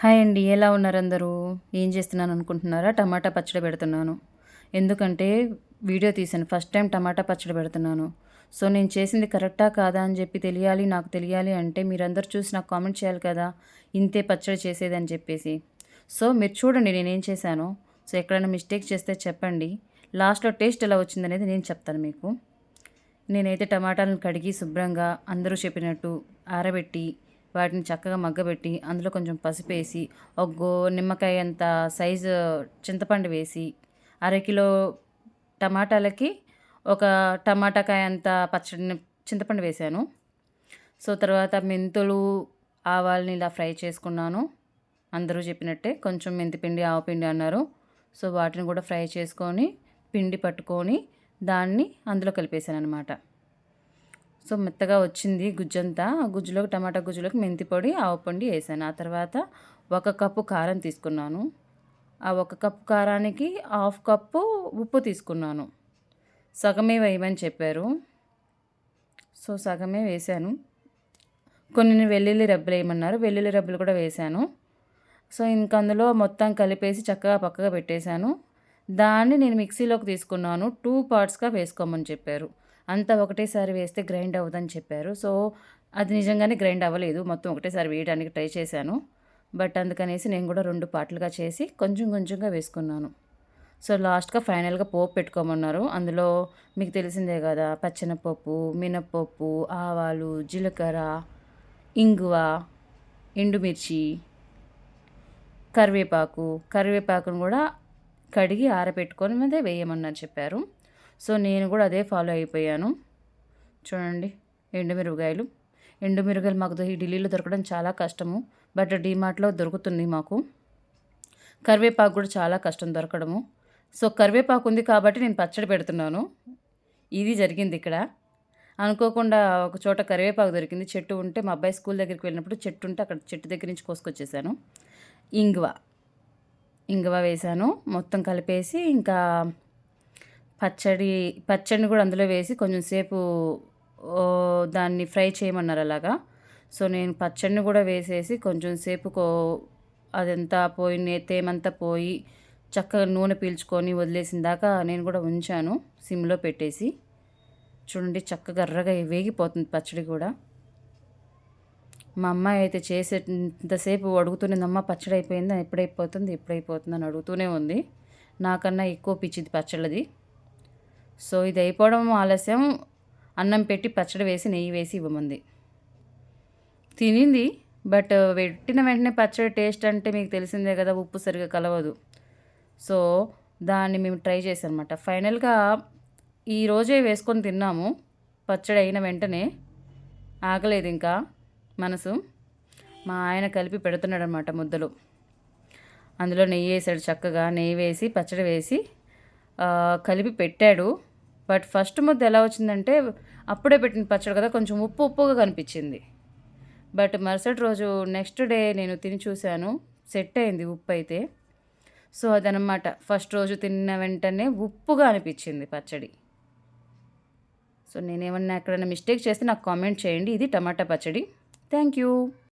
Hi అండి ఎలా ఉన్నారు అందరూ? ఏం చేస్తున్నాను అనుకుంటున్నారా? టమాటా పచ్చడి పెడుతున్నాను. ఎందుకంటే వీడియో తీసాను ఫస్ట్ టైం టమాటా పచ్చడి పెడుతున్నాను. సో నేను చేసింది కరెక్టా కాదా అని చెప్పి తెలియాలి నాకు తెలియాలి అంటే మీరందరూ చూసి నాకు కామెంట్ చేయాలి కదా ఇంతే పచ్చడి చేసేదని చెప్పేసి. సో మీరు చూడండి నేనేం చేశాను. సో ఎక్కడైనా మిస్టేక్ చేస్తే చెప్పండి. లాస్ట్లో టేస్ట్ ఎలా వచ్చిందనేది నేను చెప్తాను మీకు. నేనైతే టమాటాలను కడిగి శుభ్రంగా అందరూ చెప్పినట్టు ఆరబెట్టి వాటిని చక్కగా మగ్గబెట్టి అందులో కొంచెం పసుపు వేసి ఒక గో నిమ్మకాయ అంత సైజు చింతపండు వేసి అరకిలో టమాటాలకి ఒక టమాటాకాయ అంత పచ్చడిని చింతపండు వేసాను. సో తర్వాత మెంతులు ఆవాలని ఇలా ఫ్రై చేసుకున్నాను. అందరూ చెప్పినట్టే కొంచెం మెంతిపిండి ఆవపిండి అన్నారు. సో వాటిని కూడా ఫ్రై చేసుకొని పిండి పట్టుకొని దాన్ని అందులో కలిపేశాను అనమాట సో మెత్తగా వచ్చింది గుజ్జంతా. ఆ గుజ్జులోకి టమాటా గుజ్జులోకి మెంతి పొడి ఆవపండి వేసాను. ఆ తర్వాత ఒక కప్పు కారం తీసుకున్నాను. ఆ ఒక కప్పు కారానికి హాఫ్ కప్పు ఉప్పు తీసుకున్నాను. సగమే వేయమని చెప్పారు. సో సగమే వేసాను. కొన్ని వెల్లుల్లి రెబ్బలు వేయమన్నారు. వెల్లుల్లి రెబ్బలు కూడా వేసాను. సో ఇంక అందులో మొత్తం కలిపేసి చక్కగా పక్కగా పెట్టేశాను. దాన్ని నేను మిక్సీలోకి తీసుకున్నాను. టూ పార్ట్స్గా వేసుకోమని చెప్పారు. అంతా ఒకటేసారి వేస్తే గ్రైండ్ అవ్వదని చెప్పారు. సో అది నిజంగానే గ్రైండ్ అవ్వలేదు. మొత్తం ఒకటేసారి వేయడానికి ట్రై చేశాను. బట్ అందుకనేసి నేను కూడా రెండు పాటలుగా చేసి కొంచెం కొంచెంగా వేసుకున్నాను. సో లాస్ట్గా ఫైనల్గా పోపు పెట్టుకోమన్నారు. అందులో మీకు తెలిసిందే కదా పచ్చెనపప్పు మినప్పప్పు ఆవాలు జీలకర్ర ఇంగువ ఎండుమిర్చి కరివేపాకు. కరివేపాకును కూడా కడిగి ఆరబెట్టుకొని మీదే వేయమన్నారు చెప్పారు. సో నేను కూడా అదే ఫాలో అయిపోయాను. చూడండి ఎండుమిరపకాయలు. ఎండుమిరపకాయలు మాకు ఢిల్లీలో దొరకడం చాలా కష్టము. బట్ డీమార్ట్లో దొరుకుతుంది మాకు. కరివేపాకు కూడా చాలా కష్టం దొరకడము. సో కరివేపాకు ఉంది కాబట్టి నేను పచ్చడి పెడుతున్నాను. ఇది జరిగింది ఇక్కడ. అనుకోకుండా ఒక చోట కరివేపాకు దొరికింది. చెట్టు ఉంటే మా అబ్బాయి స్కూల్ దగ్గరికి వెళ్ళినప్పుడు చెట్టు ఉంటే అక్కడ చెట్టు దగ్గర నుంచి కోసుకొచ్చేసాను. ఇంగువ. ఇంగువ వేసాను. మొత్తం కలిపేసి ఇంకా పచ్చడి పచ్చడిని కూడా అందులో వేసి కొంచెం సేపు దాన్ని ఫ్రై చేయమన్నారు అలాగా. సో నేను పచ్చడిని కూడా వేసేసి కొంచెం సేపు కో అదంతా పోయి తేమంతా పోయి చక్కగా నూనె పీల్చుకొని వదిలేసిన దాకా నేను కూడా ఉంచాను సిమ్లో పెట్టేసి. చూడండి చక్కగా ఎర్రగా వేగిపోతుంది పచ్చడి కూడా. మా అమ్మాయి అయితే చేసేంతసేపు అమ్మ పచ్చడి అయిపోయిందా ఎప్పుడైపోతుంది? ఎప్పుడైపోతుంది? అని అడుగుతూనే ఉంది. నాకన్నా ఎక్కువ పిచ్చిది పచ్చళ్ళది. సో ఇది అయిపోవడం ఆలస్యం. అన్నం పెట్టి పచ్చడి వేసి నెయ్యి వేసి ఇవ్వమంది. తినింది బట్ పెట్టిన వెంటనే పచ్చడి టేస్ట్ అంటే మీకు తెలిసిందే కదా ఉప్పు సరిగా కలవదు. సో దాన్ని మేము ట్రై చేసాం ఫైనల్గా ఈరోజే వేసుకొని తిన్నాము. పచ్చడి అయిన వెంటనే ఆగలేదు ఇంకా మనసు. మా ఆయన కలిపి పెడుతున్నాడు అనమాట ముద్దలు. అందులో నెయ్యి వేసాడు చక్కగా నెయ్యి వేసి పచ్చడి వేసి కలిపి పెట్టాడు. బట్ ఫస్ట్ ముద్ద ఎలా వచ్చిందంటే అప్పుడే పెట్టిన పచ్చడి కదా కొంచెం ఉప్పు ఉప్పుగా కనిపించింది. బట్ మరుసటి రోజు నెక్స్ట్ డే నేను తిని చూశాను సెట్ అయింది ఉప్పు అయితే. సో అదనమాట ఫస్ట్ రోజు తిన్న వెంటనే ఉప్పుగా అనిపించింది పచ్చడి. సో నేనేమన్నా ఎక్కడైనా మిస్టేక్ చేస్తే నాకు కామెంట్ చేయండి. ఇది టమాటా పచ్చడి. Thank you.